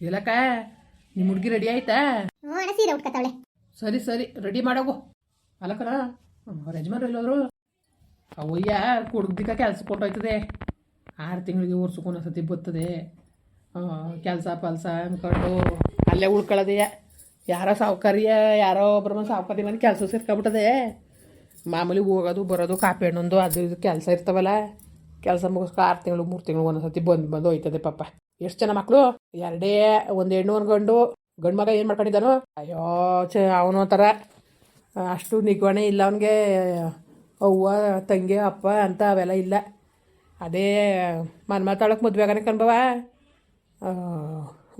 ಇಲ್ಲಕ್ಕ ನಿಮ್ಮ ಹುಡುಗಿ ರೆಡಿ ಆಯ್ತಾ? ಹ್ಞೂ ಸೀರೆ ಸರಿ ಸರಿ ರೆಡಿ ಮಾಡೋಗು. ಅಲ್ಲಕ್ಕನ ಅವ್ರ ಯಜಮಾನ್ರು ಎಲ್ಲೋದ್ರು? ಅವಯ್ಯ ಕುಡ್ದಿಕ್ಕ ಕೆಲಸ ಕೊಟ್ಟೋಯ್ತದೆ ಆರು ತಿಂಗಳಿಗೆ ವರ್ಷಕ್ಕೊಂದು ಸತಿ ಬರ್ತದೆ ಕೆಲಸ ಪಲ್ಸ ಅಂದ್ಕೊಂಡು ಅಲ್ಲೇ ಉಳ್ಕೊಳ್ಳೋದೆಯ ಯಾರೋ ಸಾವುಕಾರಿಯ ಯಾರೋ ಒಬ್ಬರ ಸಾವುಕಾರಿ ಮನೆ ಕೆಲಸ ಸೇರ್ಕೊಬಿಟ್ಟದೆ. ಮಾಮೂಲಿ ಹೋಗೋದು ಬರೋದು ಕಾಪಿ ಹಣ್ಣೊಂದು ಅದು ಇದು ಕೆಲಸ ಇರ್ತಾವಲ್ಲ. ಕೆಲಸ ಮುಗಿಸ್ಕೊ ಆರು ತಿಂಗಳು ಮೂರು ತಿಂಗಳು ಒಂದೊಂದು ಸತಿ ಬಂದು ಬಂದು ಹೋಯ್ತದೆ ಪಾಪ. ಎಷ್ಟು ಜನ ಮಕ್ಕಳು ಎರಡೇ, ಒಂದು ಹೆಣ್ಣು, ಒಂದು ಗಂಡು. ಗಂಡು ಮಗ ಏನು ಮಾಡ್ಕೊಂಡಿದ್ದಾನು? ಅಯ್ಯೋ ಚ ಅವನು ಒಂಥರ. ಅಷ್ಟು ನಿಗ್ವಣೆ ಇಲ್ಲ ಅವನಿಗೆ. ಅವ್ವ, ತಂಗಿ, ಅಪ್ಪ ಅಂತ ಅವೆಲ್ಲ ಇಲ್ಲ. ಅದೇ, ಮನ್ ಮಾತಾಡೋಕೆ ಮದುವೆ ಆಗನೆ ಕಣ್ಬವ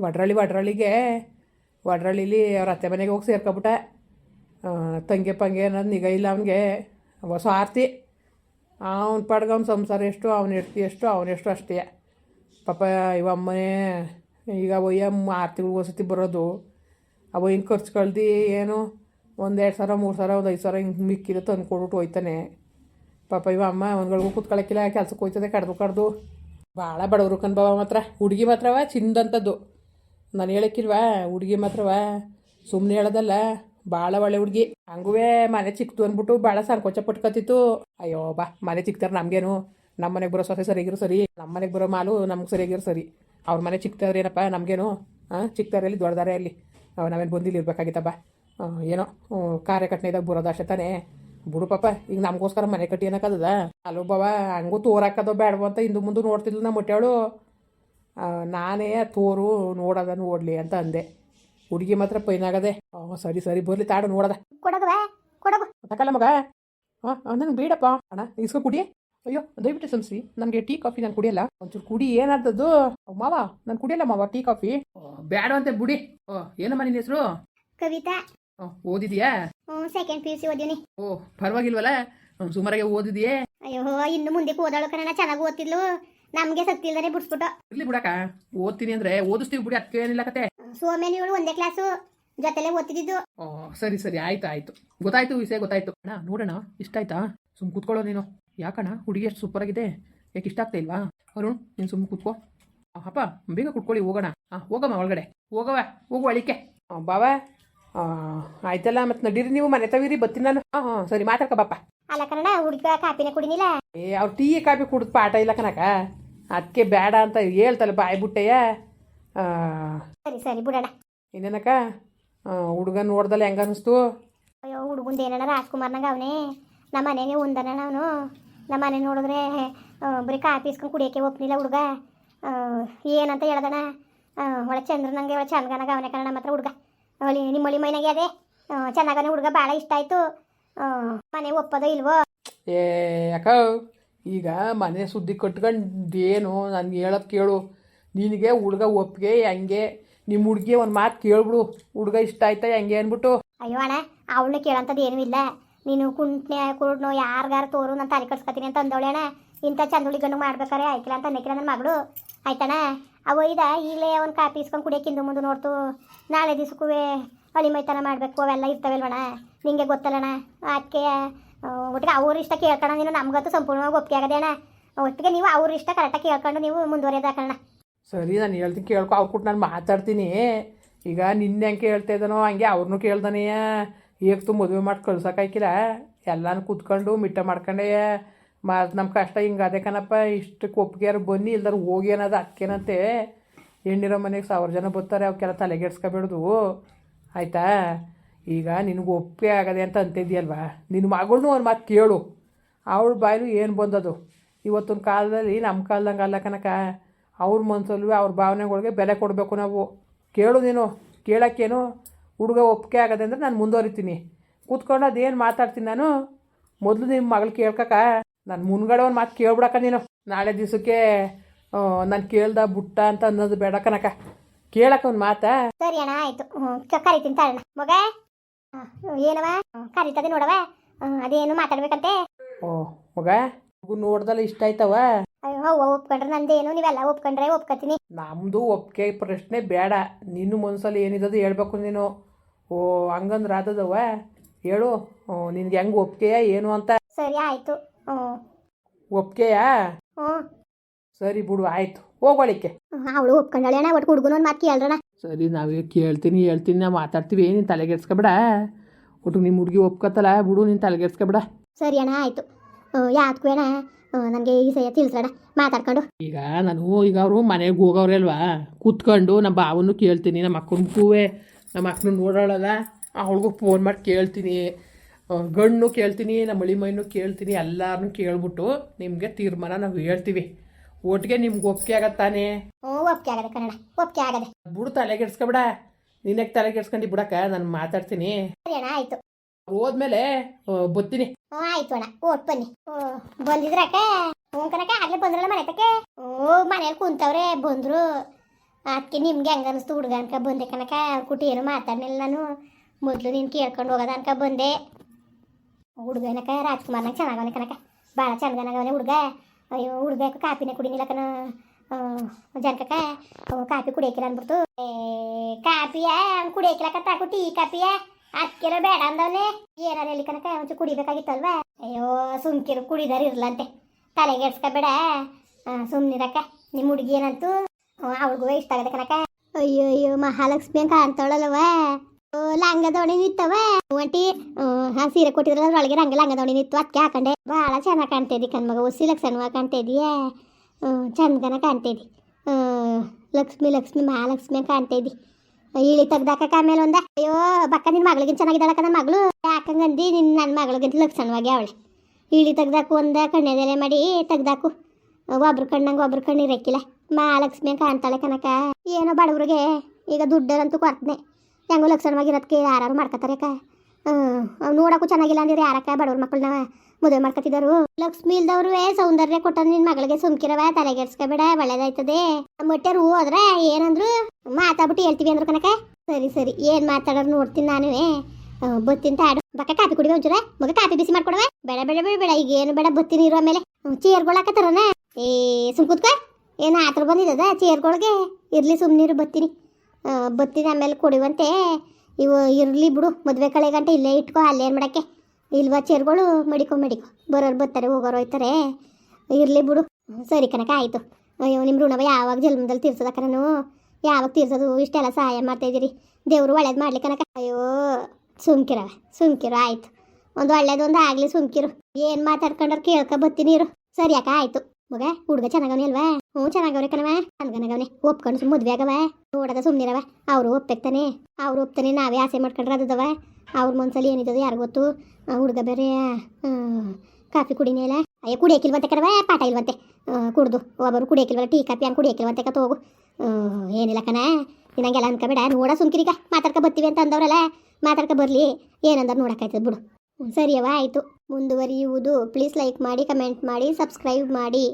ವಡ್ರಳ್ಳಿ, ವಡ್ರಳ್ಳಿಗೆ. ವಡ್ರಳ್ಳಿಲಿ ಅವ್ರ ಅತ್ತೆ ಮನೆಗೆ ಹೋಗಿ ಸೇರ್ಕೊಬಿಟ್ಟ. ತಂಗೆ, ಪಂಗೆ ಅನ್ನೋದು ನಿಗ ಇಲ್ಲ ಅವನಿಗೆ. ಹೊಸ ಆರ್ತಿ. ಅವ್ನ ಪಾಡ್ಗೆ ಅವ್ನ ಸಂಸಾರ ಎಷ್ಟು, ಅವನ ಹೆಡ್ತಿ ಎಷ್ಟು ಅವನೆಷ್ಟು ಅಷ್ಟೇ. ಪಾಪ ಇವ ಅಮ್ಮನೇ, ಈಗ ಒಯ್ಯ ಆರು ತಿಂಗಳಿಗೆ ಬರೋದು. ಅವ ಹಿಂಗೆ ಖರ್ಚು ಕಳ್ದು, ಏನು, ಒಂದು ಎರಡು ಸಾವಿರ, ಮೂರು ಸಾವಿರ, ಒಂದು ಐದು ಸಾವಿರ ಹಿಂಗೆ ಮಿಕ್ಕಿರೋ ತಂದು ಹೋಯ್ತಾನೆ. ಪಾಪ ಇವ ಅಮ್ಮ, ಅವನ್ಗಳಿಗೂ ಕೂತ್ಕೊಳ್ಳೋಕ್ಕಿಲ್ಲ ಕೆಲ್ಸಕ್ಕೆ ಹೋಯ್ತದೆ, ಕಡ್ದು ಕಡ್ದು. ಭಾಳ ಬಡವರು ಕನ್ಬವ ಮಾತ್ರ. ಹುಡುಗಿ ಮಾತ್ರವ ಚಿಂದಂಥದ್ದು ನಾನು ಹೇಳಕ್ಕಿಲ್ವಾ, ಹುಡುಗಿ ಮಾತ್ರವ. ಸುಮ್ಮನೆ ಹೇಳೋದಲ್ಲ ಭಾಳ ಒಳ್ಳೆ ಹುಡುಗಿ. ಹಂಗೂ ಮನೆ ಚಿಕ್ಕದು ಅಂದ್ಬಿಟ್ಟು ಭಾಳ ಸಂಕೋಚ ಪಟ್ಕೊತಿತ್ತು. ಅಯ್ಯೋ ಬಾ, ಮನೆ ಚಿಕ್ತಾರೆ ನಮಗೇನು. ನಮ್ಮ ಮನೆಗೆ ಬರೋ ಸೊಸೆ ಸರಿಯಾಗಿರೋ ಸರಿ ನಮ್ಮ ಮನೆಗೆ ಬರೋ ಮಾಲು ನಮ್ಗೆ ಸರಿಯಾಗಿರೋ ಸರಿ. ಅವ್ರ ಮನೆ ಚಿಕ್ಕದವ್ರು ಏನಪ್ಪ ನಮಗೇನು ಹಾಂ ಚಿಕ್ತಾರೆ ಅಲ್ಲಿ ದೊಡ್ಡದಾರೆ ಅಲ್ಲಿ. ನಾವೇನು ಬಂದಿಲ್ಲಿ ಇರಬೇಕಾಗಿತ್ತಪ್ಪ ಏನೋ ಹ್ಮ್, ಕಾರ್ಯಕಟ್ನೆದಾಗ ಬರೋದು ಅಷ್ಟೇ ತಾನೇ. ಬಿಡು ಪಾಪ ಈಗ ನಮಗೋಸ್ಕರ ಮನೆ ಕಟ್ಟಿ ಏನಕ್ಕದ ಅಲ್ಲೋ ಬಾವ ಹಂಗೂ ತೋರಾಕದೋ ಬೇಡವ ಅಂತ ಹಿಂದೆ ಮುಂದೆ ನೋಡ್ತಿದ್ಲು ನಮ್ಮ ಮೊಟ್ಟೆವಳು ನಾನೇ ತೋರು ನೋಡದ ನೋಡಲಿ ಅಂತ ಅಂದೆ. ಹುಡುಗಿ ಮಾತ್ರ ಪೈನಾಗದೆ ಆಗದೆ. ಸರಿ ಸರಿ ಬರಲಿ ತಾಡು ನೋಡದ. ಕೊಡಗವ ಕೊಡಗ. ತಕಲ್ಲ ಮಗ? ಹಾಂ ನನಗೆ ಬೇಡಪ್ಪ. ಅಣ್ಣ ಇಸ್ಕೊ ಕುಡಿ. ಅಯ್ಯೋ ದಯವಿಟ್ಟು ಸಂಸಿ ನನಗೆ ಟೀ ಕಾಫಿ ನಾನು ಕುಡಿಯಲ್ಲ. ಒಂಚೂರು ಕುಡಿ ಏನಾದದ್ದು ಮಾವ ನಾನು ಕುಡಿಯಲ್ಲ ಮಾವ ಟೀ ಕಾಫಿ? ಬೇಡ ಅಂತ ಬುಡಿ. ಓ ಏನಮ್ಮ ನಿನ್ನ ಹೆಸರು? ಕವಿತಾ. ಓದಿದ್ಯಾ? ಸೆಕೆಂಡ್ ಪಿ ಯು ಸಿ ಓದಿನಿ ಓ ಪರವಾಗಿಲ್ವಲ್ಲ? ಸುಮಾರಾಗೆ ಓದಿದ್ಯೇ? ಅಯ್ಯೋ ಇನ್ನು ಮುಂದೆ ಓದಾಳು ಕಣ ಚೆನ್ನಾಗಿ ಓದ್ತಿದ್ಲು. ನಮಗೆ ಸತ್ತಿಲ್ದರೆ ಬಿಡ್ಸ್ಬಿಟ್ಟು. ಇರ್ಲಿ ಬಿಡಕ ಓದ್ತೀನಿ ಅಂದ್ರೆ ಓದಿಸ್ತೀವಿ ಬಿಡಿ ಅದಕ್ಕೆ ಏನಿಲ್ಲ ಕತೆ. ಸೋಮೇನಿಗಳು ಇವಳು ಒಂದೇ ಕ್ಲಾಸು ಜೊತೆಲೆ ಓದ್ತಿದ್ದು ಓ ಸರಿ ಸರಿ ಆಯ್ತು ಆಯ್ತು. ಗೊತ್ತಾಯ್ತು ವಿಷಯ ಗೊತ್ತಾಯ್ತು. ಅಣ್ಣ ನೋಡೋಣ ಇಷ್ಟ ಆಯ್ತಾ ಸುಮ್ ಕೂತ್ಕೊಳ್ಳೋ ನೀನು. ಯಾಕಣ್ಣ? ಹುಡುಗಿ ಎಷ್ಟು ಸೂಪರ್ ಆಗಿದೆ ಯಾಕೆ ಇಷ್ಟ ಆಗ್ತಾ ಇಲ್ವಾ? ಅರುಣ್ ನೀನು ಸುಮ್ಮನೆ ಕುತ್ಕೋ. ಅಪ್ಪ ಬೇಗ ಕುತ್ಕೊಳ್ಳಿ ಹೋಗೋಣ. ಹಾಂ ಹೋಗಮ್ಮ ಒಳಗಡೆ. ಹೋಗವ ಹೋಗು ಅಳಿಕೆ. ಬಾವ ಆಯ್ತಲ್ಲ ಮತ್ತೆ ನಡೀರಿ ನೀವು ಮನೆ ತವೀರಿ ಬರ್ತೀನಿ ನಾನು. ಹಾಂ ಹಾಂ ಸರಿ ಮಾತಾಡ್ಕ ಬಾಪ. ಅಲ್ಲ ಕನ್ನಡ ಹುಡುಗ ಕಾಪಿನ ಕುಡಿನಿಲ್ಲ? ಏ ಅವ್ರು ಟೀ ಕಾಫಿ ಕುಡಿದು ಪಾಠ ಇಲ್ಲ ಕನಕ ಅದಕ್ಕೆ ಬೇಡ ಅಂತ ಹೇಳ್ತಲ್ಲ ಬಾಯ್ ಬಿಟ್ಟೆಯ. ಸರಿ ಸರಿ ಬಿಡೋಣ. ಇನ್ನೇನಕ್ಕ? ಹುಡುಗ ನೋಡ್ದಲ್ಲ ಹೆಂಗ ಅನಿಸ್ತು? ಅಯ್ಯೋ ಹುಡುಗಂದು ಏನಣ್ಣ ರಾಜ್ಕುಮಾರ್ನಾಗ ಅವನೇ. ನಮ್ಮ ಮನೆಗೆ ಉಂದನಣ್ಣ ಅವನು. ನಮ್ಮ ಮನೆ ನೋಡಿದ್ರೆ ಬರೀ ಕಾಫಿ ಇಸ್ಕೊಂಡು ಕುಡಿಯೋಕೆ ಒಪ್ಪನಿಲ್ಲ ಹುಡುಗ. ಏನಂತ ಹೇಳ್ದಣ? ಒಳ್ಳೆ ಚಂದ್ರನಂಗೆ ಒಳ್ಳೆ ಚಂದ್ಗನಾಗ ಅವನೇ ಕಣ ನಮ್ಮ ಹತ್ರ ಹುಡುಗ. ಅವಳಿ ನಿಮ್ಮಳಿ ಮೈನಾಗೆ ಅದೇ. ಚೆನ್ನಾಗನೇ ಚೆನ್ನಾಗನೆ ಹುಡುಗ ಭಾಳ ಇಷ್ಟ ಆಯಿತು. ಮನೆ ಒಪ್ಪದ ಇಲ್ವೋ? ಏ ಯಾಕ ಈಗ ಮನೆ ಸುದ್ದಿ ಕಟ್ಕೊಂಡು ಏನು ನನಗೆ ಹೇಳೋದು ಕೇಳು. ನಿನಗೆ ಹುಡುಗ ಒಪ್ಪಿಗೆ ಹೆಂಗೆ? ನಿಮ್ಮ ಹುಡುಗಿ ಒಂದು ಮಾತು ಕೇಳ್ಬಿಡು. ಹುಡುಗ ಇಷ್ಟ ಆಯ್ತಾ ಹೆಂಗೆ ಅಂದ್ಬಿಟ್ಟು? ಅಯ್ಯೋ ಅಣ್ಣ ಅವಳನ್ನ ಕೇಳೋಂಥದ್ದು ಏನೂ ಇಲ್ಲ. ನೀನು ಕುಂಟ್ನೆ, ಕುರುಡ್ನೋ, ಯಾರಿಗಾರ ತೋರು, ನಾನು ತಲೆ ಕಟ್ಸ್ಕೊತೀನಿ ಅಂತ ಅಂದವಳೆ ಅಣ್ಣ. ಇಂಥ ಚಂದುಳಿ ಗಂಡು ಮಾಡ್ಬೇಕಾರೆ ಆಯ್ಕಿಲ್ಲ ಅಂತ ಅನ್ನಕ್ಕಿಲ್ಲ ನನ್ನ ಮಗಳು. ಆಯ್ತಾನ ಅವ ಇದ, ಈಗಲೇ ಅವ್ನು ಕಾಪಿ ಇಸ್ಕೊಂಡು ಕುಡಿಯೋಕ್ಕಿಂದು ಮುಂದೆ ನೋಡ್ತು. ನಾಳೆ ದಿವ್ಸಕ್ಕೂ ಹಳಿ ಮೈತನ ಮಾಡಬೇಕು, ಅವೆಲ್ಲ ಇರ್ತಾವಲ್ವಣ್ಣ? ನಿಂಗೆ ಗೊತ್ತಲ್ಲಣ ಆಕೆ ಒಟ್ಟಿಗೆ ಅವ್ರ ಇಷ್ಟ ಕೇಳ್ಕೊಣ, ನೀನು ನಮ್ಗಂತೂ ಸಂಪೂರ್ಣವಾಗಿ ಒಪ್ಪಿಗೆ ಆಗದೆ ಅಣ್ಣ. ಒಟ್ಟಿಗೆ ನೀವು ಅವ್ರ ಇಷ್ಟ ಕರೆಕ್ಟಾಗಿ ಕೇಳ್ಕೊಂಡು ನೀವು ಮುಂದುವರಿಯೋದಾಕಣ್ಣ ಸರಿ, ನಾನು ಹೇಳ್ತೀನಿ ಕೇಳ್ಕೊ, ಅವ್ರು ಕೊಟ್ಟು ನಾನು ಮಾತಾಡ್ತೀನಿ. ಈಗ ನಿನ್ನೆ ಹೆಂಗೆ ಕೇಳ್ತಾ ಇದ್ದಾನೋ, ಹಂಗೆ ಅವ್ರನ್ನೂ ಕೇಳ್ದಾನೆ ಏಕ್ತು ಮದುವೆ ಮಾಡಿ ಕಳ್ಸೋಕಾಯ್ಕಿಲ್ಲ ಎಲ್ಲಾನು ಕೂತ್ಕೊಂಡು ಮಿಟ್ಟ ಮಾಡ್ಕೊಂಡೆ ಮಾ ನಮ್ಮ ಕಷ್ಟ ಹಿಂಗೆ ಅದೇ ಕಣಪ್ಪ. ಇಷ್ಟು ಕೊಪ್ಪಿಗೆರು ಬನ್ನಿ, ಇಲ್ದಾರ ಹೋಗಿ ಅನ್ನೋದು ಅಕ್ಕೇನಂತೆ. ಹೆಣ್ಣಿರೋ ಮನೆಗೆ ಸಾವಿರ ಜನ ಬರ್ತಾರೆ ಅವಕ್ಕೆಲ್ಲ ತಲೆಗೆಡ್ಸ್ಕೊಬೇಡ್ದು. ಆಯಿತಾ? ಈಗ ನಿನಗೆ ಒಪ್ಪಿಗೆ ಆಗದೆ ಅಂತ ಅಂತಿದ್ಯಲ್ವಾ ನಿನ್ನ ಮಗಳನ್ನೂ ಒಂದು ಮಾತು ಕೇಳು. ಅವಳ ಬಾಯಲು ಏನು ಬಂದದು ಇವತ್ತೊಂದು ಕಾಲದಲ್ಲಿ ನಮ್ಮ ಕಾಲದಂಗೆ ಅಲ್ಲ ಕನಕ ಅವ್ರ ಮನಸ್ಸಲ್ಲೂ ಅವ್ರ ಭಾವನೆಗಳಿಗೆ ಬೆಲೆ ಕೊಡಬೇಕು ನಾವು. ಕೇಳು ನೀನು. ಕೇಳೋಕ್ಕೇನು? ಹುಡುಗ ಒಪ್ಪಿಗೆ ಆಗದೆ ಅಂದರೆ ನಾನು ಮುಂದುವರಿತೀನಿ. ಕೂತ್ಕೊಂಡು ಅದೇನು ಮಾತಾಡ್ತೀನಿ ನಾನು? ಮೊದಲು ನಿಮ್ಮ ಮಗಳು ಕೇಳ್ಕಕ್ಕ ನಾನು ಮುನ್ಗಡೆ ಒಂದು ಮಾತು ಕೇಳ್ಬಿಡಕ್ಕ ನೀನು. ನಾಳೆ ದಿವಸಕ್ಕೆ ನಾನು ಕೇಳ್ದ ಬುಟ್ಟ ಅಂತ ಅನ್ನೋದು ಬೇಡ ಕನಕ ಕೇಳಕ್ಕ ಒಂದು ಮಾತಾ? ಸರಿ ಅಣ್ಣ ಆಯ್ತು. ಕರಿತೀನಿ ತಾಳಣ್ಣ. ಮಗ? ಏನವ? ಕರಿತದೆ ನೋಡವ ಅದೇನು ಮಾತಾಡ್ಬೇಕಂತೆ? ಓ ಮಗ ಮಗು ನೋಡ್ದಲ್ಲ ಇಷ್ಟ ಆಯ್ತವ? ಅಯ್ಯೋ ಒಪ್ಕೊಂಡ್ರೆ ನಂದೇನು? ನೀವೆಲ್ಲ ಒಪ್ಕೊಂಡ್ರೆ ಒಪ್ಕೊತೀನಿ. ನಮ್ದು ಒಪ್ಕೆ ಪ್ರಶ್ನೆ ಬೇಡ. ನಿನ್ನ ಮನ್ಸಲ್ಲಿ ಏನಿದ್ದದು ಹೇಳ್ಬೇಕು ನೀನು. ಓ ಹಂಗಂದ್ರೆ ಆದದವ? ಹೇಳು ನಿನ್ಗೆ ಹೆಂಗೆ ಒಪ್ಕೆಯ ಏನು ಅಂತ? ಸರಿ ಆಯ್ತು. ಹ್ಞೂ. ಸರಿ ಬಿಡು ಆಯ್ತು. ಹೋಗೋಳಿಕ್ಕೆ ಅವಳು ಒಪ್ಕೊಂಡಳೆ ಅಣ್ಣ ಒಟ್ಟು ಹುಡುಗನ ಒಂದು ಮಾತು ಕೇಳ್ರಣ. ಸರಿ ನಾವೀಗ ಕೇಳ್ತೀನಿ ಹೇಳ್ತೀನಿ ನಾವು ಮಾತಾಡ್ತೀವಿ ನೀನು ತಲೆಗೆಡ್ಸ್ಕೊಬೇಡ? ಒಟ್ಟು ನಿಮ್ಮ ಹುಡುಗಿ ಒಪ್ಕೋತಲ್ಲ ಬಿಡು ನೀನು ತಲೆಗೆಡ್ಸ್ಕೊಬೇಡ. ಸರಿ ಅಣ್ಣ ಆಯ್ತು. ಯಾತ್ಕು ಅಣ್ಣ ನನಗೆ ಈ ಸಹ ತಿಳಿಸೋಣ ಮಾತಾಡ್ಕೊಂಡು. ಈಗ ನಾನು ಈಗ ಅವರು ಮನೆಗೆ ಹೋಗವ್ರೆ ಅಲ್ವಾ? ಕೂತ್ಕೊಂಡು ನಮ್ಮ ಬಾವನ್ನು ಕೇಳ್ತೀನಿ ನಮ್ಮ ಅಕ್ಕನಿಗೂ ನಮ್ಮ ಅಕ್ಕನ ನೋಡೋಳಲ್ಲ. ಹುಡುಗು ಫೋನ್ ಮಾಡಿ ಕೇಳ್ತೀನಿ. ಗಣ್ಣು ಕೇಳ್ತೀನಿ ನಮ್ಮ ಮಳಿ ಮೈನು ಕೇಳ್ತೀನಿ ಎಲ್ಲಾರನ್ನೂ ಕೇಳ್ಬಿಟ್ಟು ನಿಮಗೆ ತೀರ್ಮಾನ ನಾವು ಹೇಳ್ತೀವಿ. ಒಟ್ಟಿಗೆ ನಿಮ್ಗೆ ಒಪ್ಪಿಗೆ ಆಗತ್ತಾನೆ ಓ ಒಪ್ಪಿಗೆ ಆಗದೆ ಕನ್ನಡ ಒಪ್ಪಿಗೆ ಆಗದೆ. ಬಿಡು ತಲೆಗೆಡ್ಸ್ಕೊಬಿಡ ನಿನಗೆ ತಲೆಗೆಡ್ಸ್ಕೊಂಡು ಬಿಡಕ್ಕ ನಾನು ಮಾತಾಡ್ತೀನಿ. ಆಯಿತು. ಹೋದ್ಮೇಲೆ ಆ, ಬತ್ತೀನಿ ಆಯ್ತು ಅಣ್ಣ ಓಟ್ ಬನ್ನಿ. ಬಂದಿದ್ರಕ್ಕ? ಹ್ಞೂ ಕನಕ ಆಗ್ಲೇ ಬಂದ್ರಲ್ಲ ಮನೆ ತಕ್ಕೆ? ಹ್ಞೂ ಮನೇಲಿ ಕುಂತವ್ರೆ ಬಂದರು. ಅದಕ್ಕೆ ನಿಮ್ಗೆ ಹೆಂಗ್ ಅನಿಸ್ತು ಹುಡುಗ ಅನ್ಕ ಬಂದೆ ಕನಕ ಅವ್ರ ಏನು ಮಾತಾಡಲಿಲ್ಲ ನಾನು. ಮೊದಲು ನೀನು ಕೇಳ್ಕೊಂಡು ಹೋಗೋದ ಅನ್ಕ ಬಂದೆ. ಹುಡುಗನಕ ರಾಜ್ಕುಮಾರ್ನಾಗ ಚೆನ್ನಾಗವನೆ ಕನಕ ಭಾಳ ಚೆನ್ನಾಗವನೆ ಹುಡುಗ. ಅಯ್ಯೋ, ಹುಡುಗ ಕಾಪಿನೇ ಕುಡಿನಿಲ್ಲ ಕಣ. ಜನಕಕ್ಕ ಕಾಫಿ ಕುಡಿಯಕಿಲ್ಲ ಅಂದ್ಬಿಡ್ತು ಏ ಕಾಪಿಯ ಅವ್ನು ಕುಡಿಯಕಿಲ್ಲ ತಾಕು ಟೀ ಕಾಫಿಯ? ಅದಕ್ಕೆಲ್ಲ ಬೇಡ ಅಂದವನೆ. ಏನಾರ ಎಲ್ಲಿ ಕನಕ ಒಂಚೂರು ಕುಡಿಬೇಕಾಗಿತ್ತಲ್ವಾ? ಅಯ್ಯೋ, ಸುಮ್ಕಿರು ಕುಡಿದಾರ ಇರ್ಲಂತೆ. ತಲೆಗೆ ಎಡ್ಸ್ಕೊಬೇಡ. ಸುಮ್ಮನಿರಕ್ಕ ನಿಮ್ಮ ಹುಡುಗಿ ಏನಂತು? ಅವಳಿಗೂ ಇಷ್ಟ ಆಗದೆ ಕನಕ ಅಯ್ಯೋ ಅಯ್ಯೋ ಮಹಾಲಕ್ಷ್ಮಿ ಅಂತ ಓ, ಲಂಗ ದೋಣಿ ನಿತ್ತವ. ಒಂಟಿ ಹಾ ಸೀರೆ ಕೊಟ್ಟಿದ್ರಲ್ಲ ಅದ್ರೊಳಗೆ ರಂಗ ಲಂಗ ದೋಣಿ ನಿತ್ತು ಅದಕ್ಕೆ ಹಾಕೊಂಡೆ. ಭಾಳ ಚೆನ್ನಾಗಿ ಕಾಣ್ತಾ ಇದ್ದಿ ಕಣ್ಮಗ ಒಸಿ ಲಕ್ಷಣವಾಗಿ ಕಾಣ್ತಾ ಇದೀಯಾ ಚಂದನ ಕಾಣ್ತಾ ಇದ್ದಿ. ಲಕ್ಷ್ಮಿ ಲಕ್ಷ್ಮಿ ಮಹಾಲಕ್ಷ್ಮಿ ಅಂತ ಇಳಿ ತೆಗ್ದಾಕ ಆಮೇಲೆ ಒಂದ. ಅಯ್ಯೋ ಬಕ್ಕ ನಿನ್ನ ಮಗಳಿಗಿಂತ ಚೆನ್ನಾಗಿದ್ದಾಳಕ್ಕ ನನ್ನ ಮಗಳು? ಯಾಕಂಗಂದು ನಿನ್ನ ನನ್ನ ಮಗಳಿಗಿಂತ ಲಕ್ಷಣವಾಗಿ ಅವಳೆ. ಇಳಿ ತೆಗ್ದಾಕು ಒಂದ ಕಣ್ಣೆದೆಲೆ ಮಾಡಿ ತೆಗ್ದಾಕು. ಒಬ್ರು ಕಣ್ಣಂಗೆ ಒಬ್ರು ಕಣ್ಣು ಇರಕ್ಕಿಲ್ಲ ಮಹಾಲಕ್ಷ್ಮಿ ಕಾಣ್ತಾಳೆ ಕನಕ ಏನೋ ಬಡವ್ರಿಗೆ ಈಗ ದುಡ್ಡರಂತೂ ಕೊರ್ತನೆ. ಹೆಂಗೋ ಲಕ್ಷಣವಾಗಿರೋದಕ್ಕೆ ಯಾರು ಮಾಡ್ಕೋತಾರೆ ಅಕ್ಕ. ನೋಡೋಕ್ಕೂ ಚೆನ್ನಾಗಿಲ್ಲ ಅಂದ್ರೆ ಯಾರಕ್ಕ ಬಡವ್ರ ಮಕ್ಕಳನ್ನ ಮದುವೆ ಮಾಡ್ಕೊತಿದ್ದಾರು ಲಕ್ಷ್ಮಿ ಇಲ್ದವ್ರು ಸೌಂದರ್ಯ ಕೊಟ್ಟ ನಿನ್ನ ಮಗಳಿಗೆ ಸುಮ್ಕಿರವ, ತಲೆಗೆಡ್ಸ್ಕೊಬೇಡ, ಒಳ್ಳೇದಾಯ್ತದೆ. ಮೊಟ್ಟೆರು ಹೋದ್ರೆ ಏನಂದ್ರು ಮಾತಾಡ್ಬಿಟ್ಟು ಹೇಳ್ತೀವಿ ಅಂದ್ರು ಕನಕ ಸರಿ ಸರಿ, ಏನು ಮಾತಾಡೋರು ನೋಡ್ತೀನಿ ನಾನು ಬತ್ತಿನ ತಾಡು. ಬಕ್ಕ ಕಾಫಿ ಕುಡಿವೆ ಒಂಚೂರ. ಮಗ ಕಾಫಿ ಬಿಸಿ ಮಾಡ್ಕೊಡವೆ. ಬೇಡ ಬೇಡ ಬೇಡ ಬೇಡ ಈಗ ಏನು ಬೇಡ, ಬತ್ತಿನ ಇರೋ ಆಮೇಲೆ ಚೇರ್ಗೊಳಕತ್ತಾರನ ಏ ಸುಮ್ ಏನು ಆತರ ಬಂದಿದ್ದದ ಚೇರ್ಗೊಳಗೆ ಇರಲಿ ಸುಮ್ಮನಿರು ಬತ್ತೀನಿ. ಆ, ಬತ್ತೀನಿ ಆಮೇಲೆ ಕುಡಿವಂತೆ. ಇವು ಇರಲಿ ಬಿಡು ಮದುವೆ ಕಳೆ ಗಂಟೆ ಇಲ್ಲೇ ಇಟ್ಕೋ ಅಲ್ಲೇನು ಮಾಡೋಕ್ಕೆ? ಇಲ್ವಾ ಚೇರ್ಗಳು? ಮಡಿಕೊ ಮಡಿಕೊ. ಬರೋರು ಬರ್ತಾರೆ ಹೋಗೋರು ಹೋಯ್ತಾರೆ. ಇರಲಿ ಬಿಡು. ಸರಿ ಕನಕ ಆಯಿತು. ಅಯ್ಯೋ ನಿಮ್ಮ ಋಣವ ಯಾವಾಗ ಜನ್ಮದಲ್ಲಿ ತೀರ್ಸೋದಕ್ಕ ಕಣನು ಯಾವಾಗ ತೀರ್ಸೋದು? ಇಷ್ಟೆಲ್ಲ ಸಹಾಯ ಮಾಡ್ತಾಯಿದ್ದೀರಿ ದೇವರು ಒಳ್ಳೇದು ಮಾಡ್ಲಿ ಕನಕ ಅಯ್ಯೋ ಸುಮ್ಕಿರವ ಸುಮ್ಕಿರು ಆಯಿತು. ಒಂದು ಒಳ್ಳೇದೊಂದು ಆಗಲಿ ಸುಮ್ಕಿರು. ಏನು ಮಾತಾಡ್ಕೊಂಡ್ರೆ ಕೇಳ್ಕೊ ಬತ್ತೀನಿ ಇರು. ಸರಿ ಅಕ್ಕ ಆಯಿತು. ಮಗ ಹುಡುಗ ಚೆನ್ನಾಗವನೆ ಅಲ್ವಾ? ಹ್ಞೂ ಚೆನ್ನಾಗವ್ರೆ ಕಣವ ನನ್ಗನಗವನೆ ಒಪ್ಕೊಂಡು ಸುಮ್ಮ ಮದ್ವೆ ಆಗವ ನೋಡದ ಸುಮ್ಮನಿರವ ಅವರು ಒಪ್ಪೆಕ್ತಾನೆ ಅವ್ರು ಒಪ್ತಾನೆ, ನಾವೇ ಆಸೆ ಮಾಡ್ಕೊಂಡ್ರೆ ಅದದವ ಅವ್ರ ಮನ್ಸಲ್ಲಿ ಏನಿದ್ದದ ಯಾರು ಗೊತ್ತು? ಹುಡುಗ ಬೇರೆ ಕಾಫಿ ಕುಡಿನೇ ಇಲ್ಲ. ಅಯ್ಯ, ಕುಡಿಯಕ್ಕಿಲ್ವಂತೆ ಕಣವ ಪಾಠ ಇಲ್ವಂತೆ. ಕುಡ್ದು. ಒಬ್ಬರು ಕುಡಿಯಕ್ಕಿಲ್ವಲ್ಲ, ಟೀ, ಕಾಫಿ ಹಂಗೆ ಕುಡಿಯಕ್ಕಿಲ್ವಂತೆ ಕತ ಹೋಗು. ಏನಿಲ್ಲ ಕಣ. ನಂಗೆಲ್ಲ ಅನ್ಕೋಬೇಡ. ನೋಡ ಸುಮ್ಕಿರಿಗ ಮಾತಾಡ್ಕೊ ಬರ್ತೀವಿ ಅಂತ ಅಂದವ್ರಲ್ಲ. ಮಾತಾಡ್ಕೊ ಬರಲಿ. ಏನಂದ್ರೆ ನೋಡೋಕ್ಕಾಯ್ತದ ಬಿಡು. ಸರಿಯವ ಆಯಿತು. ಮುಂದುವರಿಯುವುದು. ಪ್ಲೀಸ್ ಲೈಕ್ ಮಾಡಿ, ಕಮೆಂಟ್ ಮಾಡಿ, ಸಬ್ಸ್ಕ್ರೈಬ್ ಮಾಡಿ.